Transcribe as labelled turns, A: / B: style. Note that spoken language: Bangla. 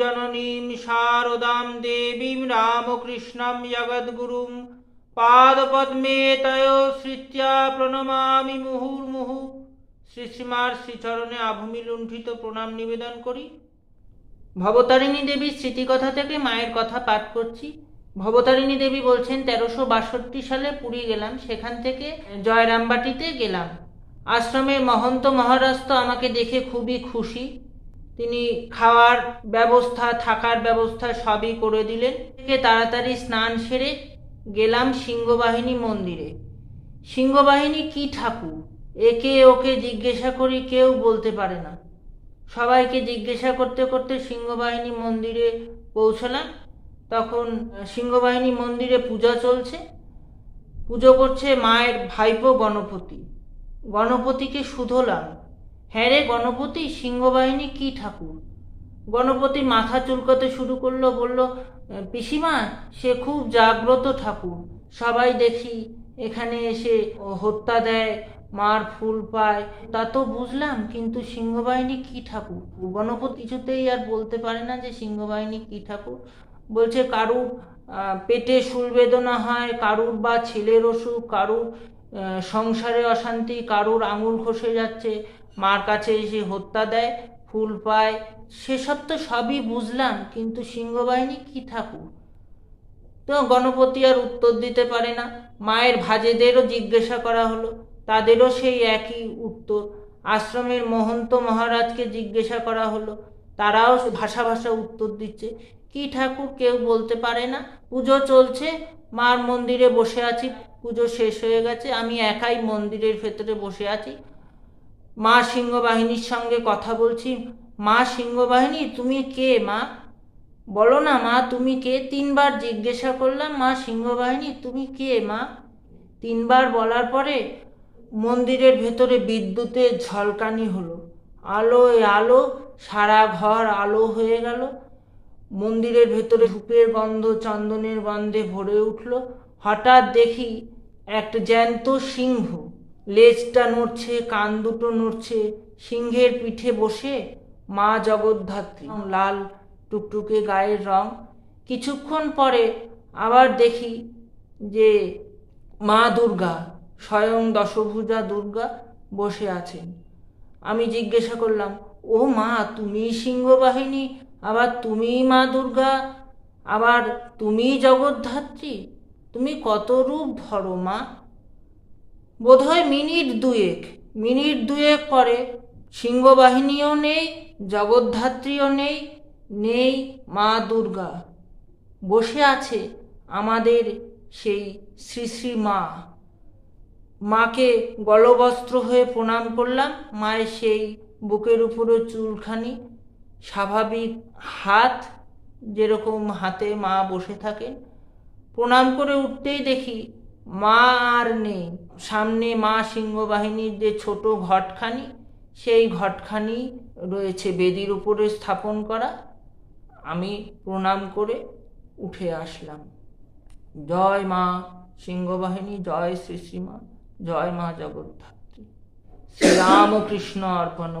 A: জননীম শারদাম দেবীম রামকৃষ্ণম জগদ্গুরুম পাদপদ্মে তয় শ্রীত্যা প্রণমামি মুহুর্মুহু শ্রী শ্রীমার শ্রীচরণে আভূমি লুণ্ঠিত প্রণাম নিবেদন করি। ভবতারিণী দেবীর স্মৃতিকথা থেকে মায়ের কথা পাঠ করছি। ভবতারিণী দেবী বলছেন, তেরোশো বাষট্টি সালে পুরী গেলাম, সেখান থেকে জয়রামবাটিতে গেলাম। আশ্রমের মহন্ত মহারাজ তো আমাকে দেখে খুবই খুশি। তিনি খাওয়ার ব্যবস্থা, থাকার ব্যবস্থা সবই করে দিলেন। থেকে তাড়াতাড়ি স্নান সেরে গেলাম সিংহবাহিনী মন্দিরে। সিংহবাহিনী কি ঠাকুর? একে ওকে জিজ্ঞাসা করি কেউ বলতে পারে না। সবাইকে জিজ্ঞাসা করতে করতে সিংহবাহিনী মন্দিরে পৌঁছলাম। তখন সিংহবাহিনী মন্দিরে পূজা চলছে। পুজো করছে মায়ের ভাইপো গণপতি। গণপতিকে শুধলাম। হ্যাঁ রে গণপতি, সিংহবাহিনী কি ঠাকুর? গণপতি মাথা চুলকাতে শুরু করল, বলল, পিসিমা, সে খুব জাগ্রত ঠাকুর। সবাই দেখি এখানে এসে হত্যা দেয়, মার ফুল পায়। তা তো বুঝলাম, কিন্তু সিংহবাহিনী কি ঠাকুর? গণপতি কিছুতেই আর বলতে পারে না যে সিংহবাহিনী কি ঠাকুর। বলছে, কারুর পেটে শুল বেদনা হয়, কারুর বা ছেলের অসুখ, কারুর সংসারে অশান্তি, কারুর আঙুল খসে যাচ্ছে মার কাছে এসে হত্যা দেয়, ফুল পায়, সেসব তো সবই বুঝলাম, কিন্তু সিংহবাহিনী কি ঠাকুর? তো গণপতি আর উত্তর দিতে পারে না। মায়ের ভাজেদেরও জিজ্ঞাসা করা হলো, তাদেরও সেই একই উত্তর। আশ্রমের মহন্ত মহারাজকে জিজ্ঞাসা করা হলো, তারাও ভাষা ভাষা উত্তর দিচ্ছে। কি ঠাকুর, কেউ বলতে পারে না। পুজো চলছে, মার মন্দিরে বসে আছি। পুজো শেষ হয়ে গেছে, আমি একাই মন্দিরের ভেতরে বসে আছি। মা সিংহবাহিনীর সঙ্গে কথা বলছি। মা সিংহবাহিনী, তুমি কে মা? বলো না মা, তুমি কে? তিনবার জিজ্ঞাসা করলাম, মা সিংহবাহিনী, তুমি কে মা? তিনবার বলার পরে মন্দিরের ভেতরে বিদ্যুতের ঝলকানি হলো। আলোয় আলো, সারা ঘর আলো হয়ে গেল। মন্দিরের ভেতরে ধূপের গন্ধ, চন্দনের গন্ধে ভরে উঠল। হঠাৎ দেখি একটা জ্যান্ত সিংহ লেজটা নড়ছে, কান দুটো নড়ছে, সিংহের পিঠে বসে মা জগদ্ধাত্রী। লাল, টুকটুকে গায়ের রং। কিছুক্ষণ পরে আবার দেখি যে মা দুর্গা, স্বয়ং দশভুজা দুর্গা বসে আছেন। আমি জিজ্ঞাসা করলাম, ও মা তুমি সিংহবাহিনী? আবার তুমি মা দুর্গা? আবার তুমি জগদ্ধাত্রী? তুমি কত রূপ ধরো মা? বোধহয় মিনিট দুয়েক। মিনিট দুয়েক পরে সিংহবাহিনীও নেই, জগদ্ধাত্রীও নেই নেই মা দুর্গা। বসে আছে আমাদের সেই শ্রী শ্রী মা। মাকে গলবস্ত্র হয়ে প্রণাম করলাম, মায়ের সেই বুকের উপরে চুলখানি, স্বাভাবিক হাত যেরকম হাতে মা বসে থাকেন। প্রণাম করে উঠতেই দেখি মা আর নেই। সামনে মা সিংহ বাহিনীর যে ছোট ঘটখানি, সেই ঘটখানি রয়েছে বেদির উপরে স্থাপন করা। আমি প্রণাম করে উঠে আসলাম। জয় মা সিংহবাহিনী, জয় শ্রী শ্রীমা, জয় মা জগদ্ধাত্রী। শ্রীরামকৃষ্ণ অর্পণ।